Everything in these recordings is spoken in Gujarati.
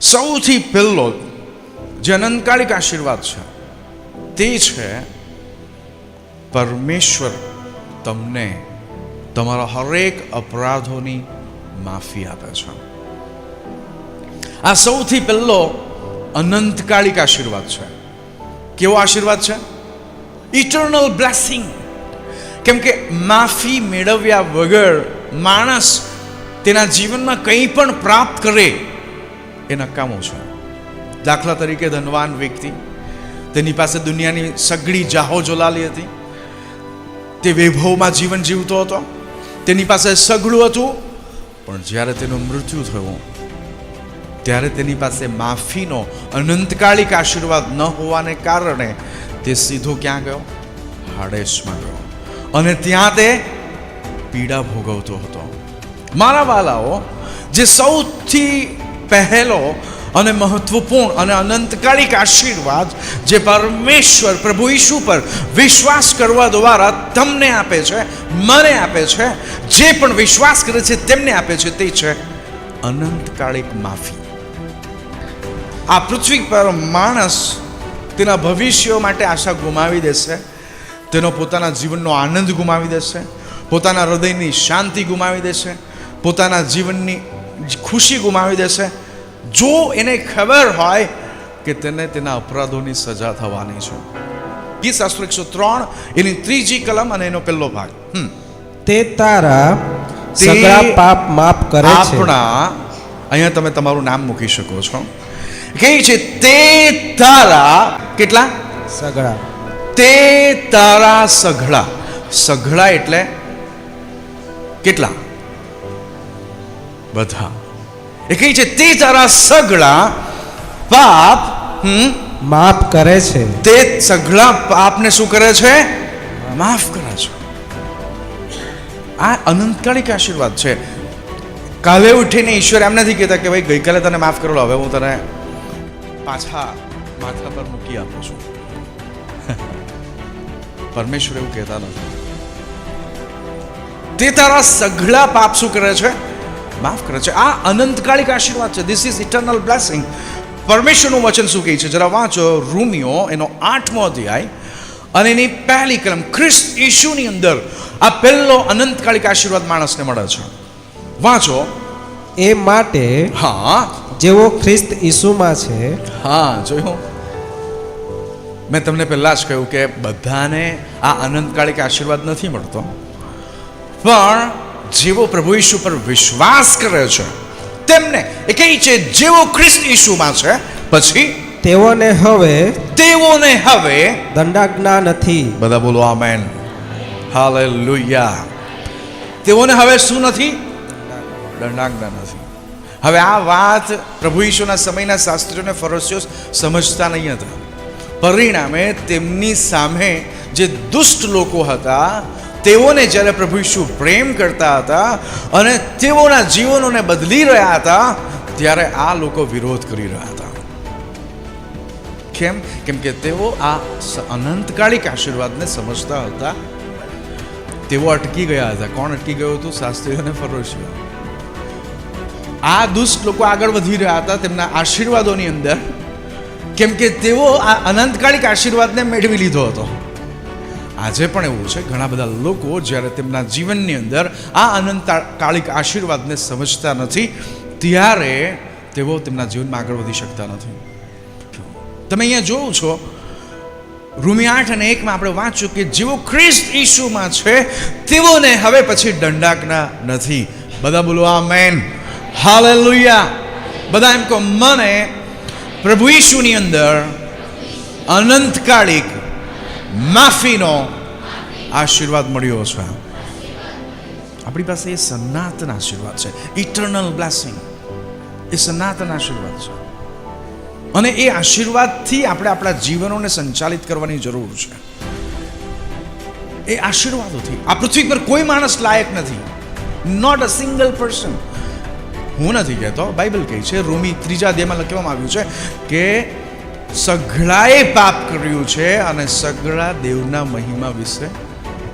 સૌથી પહેલો જે અનંતકાલિક આશીર્વાદ છે. તે છે, પરમેશ્વર તમને તમારા હરેક અપરાધોની માફી આપે છે. આ સૌથી પહેલો અનંતકાલિક આશીર્વાદ છે. કેવો આશીર્વાદ છે? ઇટર્નલ બ્લેસિંગ કેમ કે માફી મેળવ્યા વગર માણસ તેના જીવનમાં કંઈ પણ પ્રાપ્ત કરે એ નકામું છે. દાખલા તરીકે ધનવાન વ્યક્તિ, તેની પાસે દુનિયાની સગળી જાહો જોલાલી હતી. તે વૈભવમાં જીવન જીવતો હતો. તેની પાસે સઘળું હતું. પણ જ્યારે તેનું મૃત્યુ થયું, ત્યારે તેની પાસે માફીનો અનંતકાલિક આશીર્વાદ ન હોવાને કારણે તે સીધો ક્યાં ગયો? હાડેશમાં ગયો. અને ત્યાં તે પીડા ભોગવતો હતો. મારા વાલાઓ, જે સૌથી પહેલો અને મહત્વપૂર્ણ અને અનંતકાલિક આશીર્વાદ જે પરમેશ્વર પ્રભુ ઈશુ પર વિશ્વાસ કરવા દ્વારા તમને આપે છે, મને આપે છે, જે પણ વિશ્વાસ કરે છે તેમને આપે છે તે છે અનંતકાલિક માફી. આ પૃથ્વી પર માણસ તેના ભવિષ્ય માટે આશા ગુમાવી દેશે, તેનો પોતાના જીવનનો આનંદ ગુમાવી દેશે, પોતાના હૃદયની શાંતિ ગુમાવી દેશે, પોતાના જીવનની ખુશી ગુમાવી દેશે. જો એને ખબર હોય કે તેને તેના અપરાધોની સજા થવાની છે. ગીત એકસો ત્રણ એની ત્રીજી કલમ અને એનો પહેલો ભાગ. તે તારા સગળા પાપ માફ કરે છે. આપણા અહીંયા તમે તમારું નામ મૂકી શકો છો. કે છે તે તારા કેટલા? સગળા. તે તારા સઘળા સઘળા એટલે કેટલા? બધા. એ કહે છે તે તારા સગળા પાપ માફ કરે છે. તે સગળા પાપને શું કરે છે? માફ કરે છે. આ અનંતકાલિક આશીર્વાદ છે. કાલે ઉઠીને ઈશ્વર એમ નથી કહેતા કે ભાઈ ગઈકાલે તને માફ કરેલો હવે હું તને પાછા માથા પર મૂકી આપું છું. પરમેશ્વર એવું કહેતા નથી. તે તારા સઘળા પાપ શું કરે છે? માફ કરે છે. આ અનંતકાલિક આશીર્વાદ છે. ધીસ ઇઝ ઇટર્નલ બ્લેસિંગ પરમેશ્વરનું વચન શું કહે છે? જરા વાંચો. રૂમિયો એનો આઠમો અધ્યાય અને એની પહેલી કલમ. ખ્રિસ્ત ઈશુની અંદર આ પહેલો અનંતકાલિક આશીર્વાદ માણસને મળે છે. વાંચો. એ માટે હા. જેવો ખ્રિસ્ત ઈસુમાં છે હા જોયું. મેં તમને પહેલા જ કહ્યું કે બધાને આ અનંતકાલિક આશીર્વાદ નથી મળતો. પણ જેવો પ્રભુ ઈશુ પર વિશ્વાસ કરે છે તેમને એ કહે છે જેવો ખ્રિસ્ત ઈશુમાં છે પછી? તેઓને હવે તેઓને હવે દંડાજ્ઞા નથી. બધા બોલો આમેન. હાલેલુયા. તેઓને હવે શું નથી? દંડાજ્ઞા નથી. હવે આ વાત પ્રભુ ઈશુના સમયના શાસ્ત્રીઓને ફરસ્યો સમજતા નહીં હતા. પરિણામે તેમની સામે જે દુષ્ટ લોકો હતા તેઓને જ્યારે પ્રભુ ઈશુ પ્રેમ કરતા હતા અને તેઓના જીવનોને બદલી રહ્યા હતા, ત્યારે આ લોકો વિરોધ કરી રહ્યા હતા. કેમ? કેમ કે તેઓ આ અનંતકાળિક આશીર્વાદને સમજતા હતા. તેઓ અટકી ગયા હતા. કોણ અટકી ગયું હતું? શાસ્ત્રીઓ અને ફરોશીઓ. આ દુષ્ટ લોકો આગળ વધી રહ્યા હતા તેમના આશીર્વાદોની અંદર. કેમ કે તેઓ આ અનંતકાલિક આશીર્વાદને મેળવી લીધો હતો. આજે પણ એવું છે. ઘણા બધા લોકો જ્યારે તેમના જીવનની અંદર આ અનંત કાળિક આશીર્વાદને સમજતા નથી, ત્યારે તેઓ તેમના જીવનમાં આગળ વધી શકતા નથી. તમે અહીંયા જોવો છો રૂમી આઠ અને એકમાં આપણે વાંચ્યું કે જેવો ખ્રિસ્ત ઈસુમાં છે, તેઓને હવે પછી દંડાકના નથી. બધા બોલો આ મેન હાલેલુયા. બધા એમ કહો, મને પ્રભુ ઈશુની અંદર અનંતકાલિક માફીનો આશીર્વાદ મળ્યો છે. આપણી પાસે એ સનાતન આશીર્વાદ છે. ઇટર્નલ બ્લેસિંગ એ સનાતન આશીર્વાદ છે. અને એ આશીર્વાદથી આપણે આપણા જીવનોને સંચાલિત કરવાની જરૂર છે. એ આશીર્વાદોથી. આ પૃથ્વી પર કોઈ માણસ લાયક નથી. નોટ અ સિંગલ પર્સન હું નથી કહેતો. બાઇબલ કહે છે, રોમી ત્રીજા દેમાં લખવામાં આવ્યું છે કે સઘળાએ પાપ કર્યું છે અને સઘળા દેવના મહિમા વિશે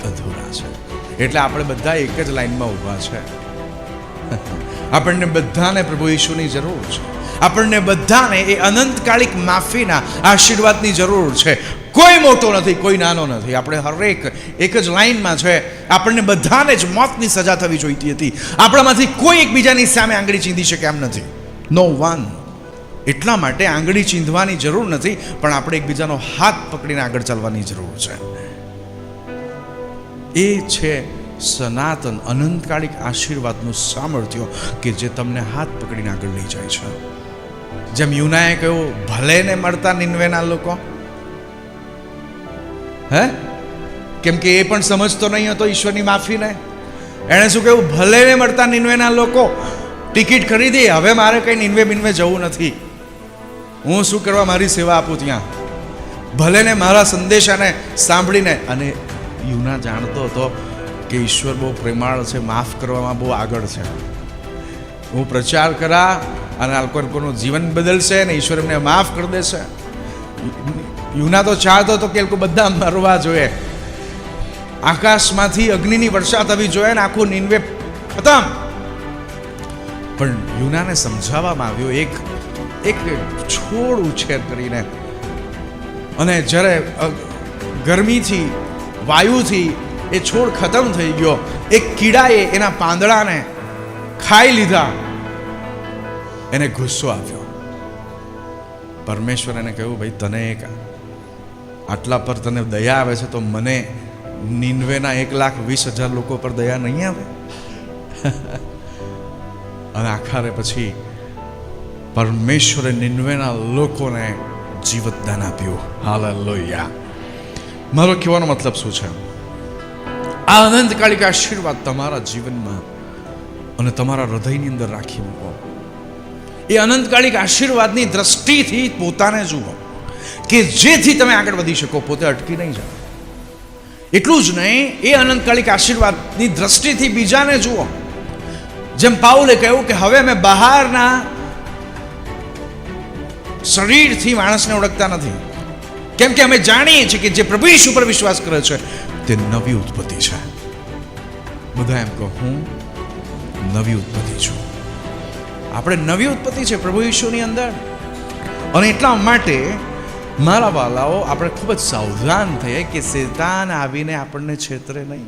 અધૂરા છે. એટલે આપણે બધા એક જ લાઈનમાં ઊભા છે. આપણને બધાને પ્રભુ ઈશુની જરૂર છે. આપણને બધાને એ અનંતકાલિક માફીના આશીર્વાદની જરૂર છે. કોઈ મોટો નથી, કોઈ નાનો નથી. આપણે હરેક એક જ લાઈનમાં છે. આપણને બધાને જ મોતની સજા થવી જોઈતી હતી. આપણામાંથી કોઈ એકબીજાની સામે આંગળી ચીંધી શકે એમ નથી. નો વન એટલા માટે આંગળી ચીંધવાની જરૂર નથી, પણ આપણે એકબીજાનો હાથ પકડીને આગળ ચાલવાની જરૂર છે. એ છે સનાતન અનંતકાલિક આશીર્વાદનું સામર્થ્ય કે જે તમને હાથ પકડીને આગળ લઈ જાય છે. જેમ યુનાએ કહ્યું, ભલે ને મળતા નિન્વેના લોકો. હે? કેમ કે એ પણ સમજતો નહીં હતો ઈશ્વરની માફીને. એણે શું કહ્યું? ભલે ને મળતા નિન્વેના લોકો, ટિકિટ ખરીદી, હવે મારે કંઈ નિન્વે બિન્વે જવું નથી. હું શું કરવા મારી સેવા આપું ત્યાં? ભલે ને મારા સંદેશાને સાંભળીને, અને યુના જાણતો હતો કે ઈશ્વર બહુ પ્રેમાળ છે, માફ કરવામાં બહુ આગળ છે. હું પ્રચાર કરા અને આ લોકો લોકોનું જીવન બદલશે અને ઈશ્વર એમને માફ કરી દેશે. યુના તો ચાહતો હતો કે લોકો બધા મરવા જોઈએ. આકાશમાંથી અગ્નિની વર્ષા થવી જોઈએ ને આખું નિન્વે ખતમ. પણ યુનાને સમજાવવામાં આવ્યો, એક એક છોડ ઉછેર કરીને. અને જ્યારે ગરમીથી, વાયુથી એ છોડ ખતમ થઈ ગયો, એક કીડાએ એના પાંદડાને ખાઈ લીધા. એને ગુસ્સો આવ્યો. પરમેશ્વર એને કહ્યું, ભાઈ, તને એક આટલા પર તને દયા આવે છે, તો મને નિન્વેના એક લાખ વીસ હજાર લોકો પર દયા નહીં આવે? અને આખરે પછી પરમેશ્વરે નિન્વેના લોકોને જીવતદાન આપ્યું. હાલ લોહિયા મારો કહેવાનો મતલબ શું છે? આ અનંતકાલિક આશીર્વાદ તમારા જીવનમાં અને તમારા હૃદયની અંદર રાખી મૂકો. એ અનંતકાલિક આશીર્વાદની દ્રષ્ટિથી પોતાને જુઓ કે જેથી તમે આગળ વધી શકો, પોતે અટકી નહીં જાઓ. એટલું જ નહીં, એ અનંતકાલિક આશીર્વાદની દ્રષ્ટિથી બીજાને જુઓ. જેમ પાઉલે કહ્યું કે હવે અમે બહારના શરીરથી માણસને ઓળખતા નથી. કેમ કે અમે જાણીએ છીએ કે જે પ્રભુ ઈશુ પર વિશ્વાસ કરે છે, તે નવી ઉત્પત્તિ છે. બધા એમ કહો, હું નવી ઉત્પત્તિ છું. આપણે નવી ઉત્પત્તિ છે પ્રભુ ઈશુની અંદર. અને એટલા માટે મારા વાલાઓ, આપણે ખૂબ જ સાવધાન થઈએ કે શેતાન આવીને આપણને છેતરે નહીં.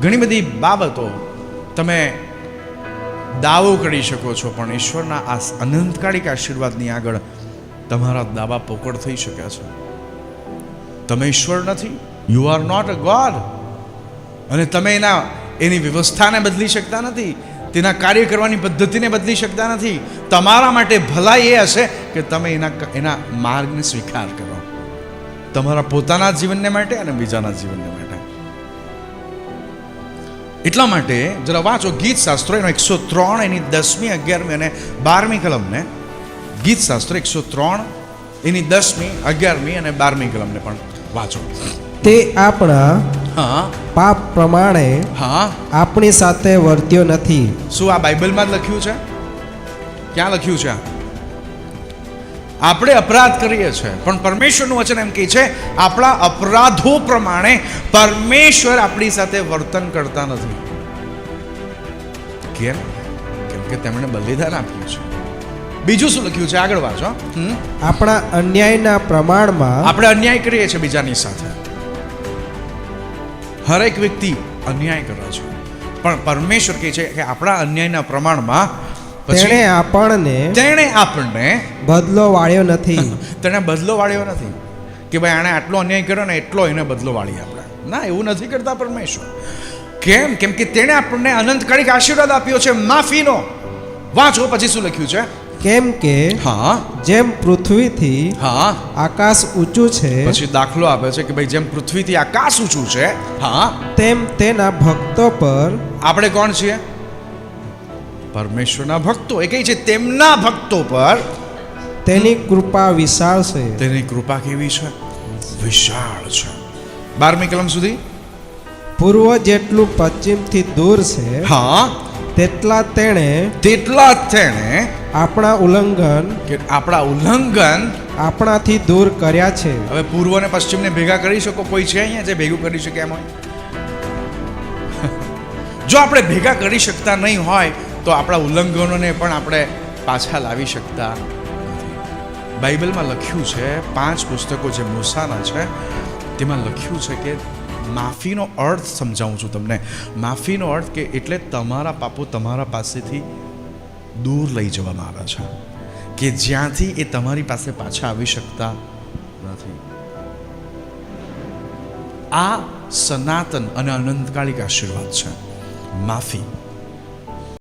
ઘણી બધી બાબતો તમે દાવો કરી શકો છો, પણ ઈશ્વરના આ અનંતકાળિક આશીર્વાદની આગળ તમારા દાવા પોકળ થઈ શક્યા છે. તમે ઈશ્વર નથી you are not a god અને તમે એના, એની વ્યવસ્થાને બદલી શકતા નથી, તેના કાર્ય કરવાની પદ્ધતિને બદલી શકતા નથી. તમારા માટે ભલાઈ એ હશે કે તમે એના એના માર્ગને સ્વીકાર કરો. તમારા પોતાના જીવનને માટે અને બીજાના જીવનને માટે. એટલા માટે જરા વાંચો ગીત શાસ્ત્રો. એનો એકસો ત્રણ એની દસમી અગિયારમી અને બારમી કલમને. ગીત શાસ્ત્ર એકસો ત્રણ એની દસમી અગિયારમી અને બારમી કલમને પણ વાંચો. તે આપણા હા. પાપ પ્રમાણે હા. આપણી સાથે વર્ત્યો નથી. શું આ બાઇબલમાં જ લખ્યું છે? ક્યાં લખ્યું છે આ? આપણે અપરાધ કરીએ છીએ પણ પરમેશ્વરનું વચન એમ કહે છે આપણા અપરાધો પ્રમાણે પરમેશ્વર આપણી સાથે વર્તન કરતા નથી. કેમ? કેમ કે તેમણે બલિદાન આપ્યું છે. બીજું શું લખ્યું છે? આગળ વાંચો. આપણા અન્યાયના પ્રમાણમાં આપણે અન્યાય કરીએ છીએ બીજાની સાથે. હરેક વ્યક્તિ અન્યાય કરે છે. પણ પરમેશ્વર કહે છે કે આપણા અન્યાયના પ્રમાણમાં તેણે આપણને તેણે આપણને બદલો વાળ્યો નથી. તેણે બદલો વાળ્યો નથી. કે ભાઈ આણે આટલો અન્યાય કર્યો ને એટલો એને બદલો વાળી આપણે. ના એવું નથી કરતા પરમેશ્વર. કેમ? કેમ કે તેણે આપણને અનંતકાલિક આશીર્વાદ આપ્યો છે માફીનો. વાંચો પછી શું લખ્યું છે? કેમ કે હા. જેમ પૃથ્વીથી હા. આકાશ ઊંચું છે પછી દાખલો આપે છે કે ભાઈ જેમ પૃથ્વીથી આકાશ ઊંચું છે હા. તેમ તેના ભક્તો પર આપણે કોણ છીએ? પરમેશ્વરના ભક્તો. એ કહે છે તેમના ભક્તો પર તેની કૃપા વિશાળ છે. તેની કૃપા કેવી છે? વિશાળ છે. બારમી કલમ સુધી? પૂર્વ જેટલું પશ્ચિમથી દૂર છે હા. તેટલા તેણે તેટલા તેણે આપણા ઉલ્લંઘન કે આપણા ઉલ્લંઘન આપણાથી દૂર કર્યા છે. હવે પૂર્વ અને પશ્ચિમને ભેગા કરી શકો? કોઈ છે અહીંયા જે ભેગું કરી શકે એમ હોય? જો આપણે ભેગા કરી શકતા નહીં હોય તો આપણા ઉલ્લંઘનોને પણ આપણે પાછા લાવી શકતા નથી. બાઇબલમાં લખ્યું છે, પાંચ પુસ્તકો જે મૂસાના છે, તેમાં લખ્યું છે કે માફીનો અર્થ સમજાવું છું તમને. માફીનો અર્થ કે એટલે તમારા પાપો તમારા પાસેથી દૂર લઈ જવામાં આવે છે. કે જ્યાંથી એ તમારી પાસે પાછા આવી શકતા નથી. આ સનાતન અને અનંતકાલિક આશીર્વાદ છે. માફી.